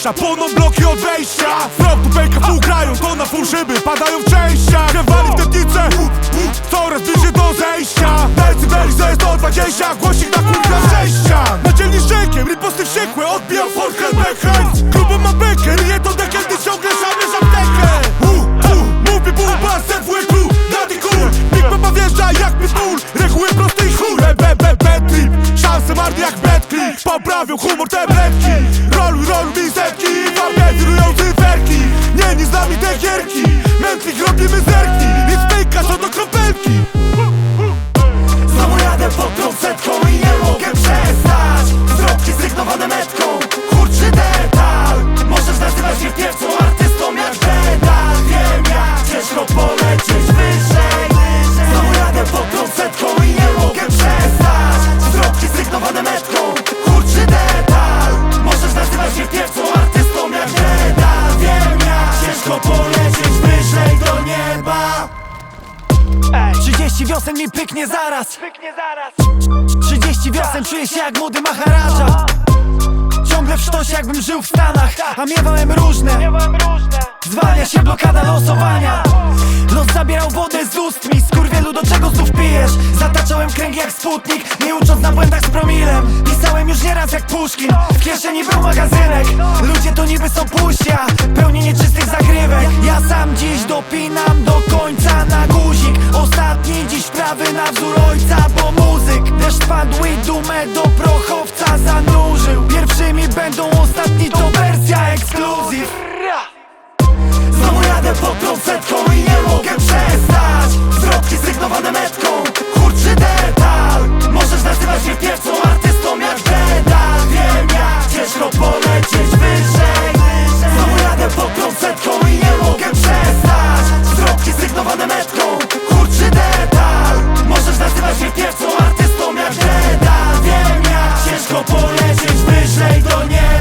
deszcza Płoną bloki od wejścia. Frog tu pęka pół grają, to na pół szyby Padają w częściach. Krew wali w tętnicę Coraz bliżej do zejścia. Decybeli ze 120 Głośnik na kurwa szczęścia Na dzielni szczękiem, riposty wściekłe Odbijam forkę, backhand. Grubo ma bekę, ryje to dekel Ty ciągle żamiesz aptekę Mówi buba, serwuje klu Daddy cool, Big Papa wjeżdża jak pitbull Poprawią humor tabletki Roluj, roluj mi setki Fabiety rują cyferki. Nie, nie z nami te gierki polecieć wyżej do nieba. 30 wiosen mi pyknie zaraz. 30 wiosen czuję się jak młody Maharaja. Ciągle w sztosie jakbym żył w Stanach. A miewałem różne. Zwalnia się blokada losowania. Los zabierał wodę z ust mi. Skurwielu do czego znów pijesz? Zataczałem kręgi jak sputnik Nie ucząc na błędach z promilem. Pisałem już nieraz jak Puszkin W kieszeni był magazynek. Ludzie to niby są puścia. Pełni nieczystych zagrywek. Ja sam dziś dopinam do końca na guzik. Ostatni dziś prawy na wzór ojca wyżej do nieba.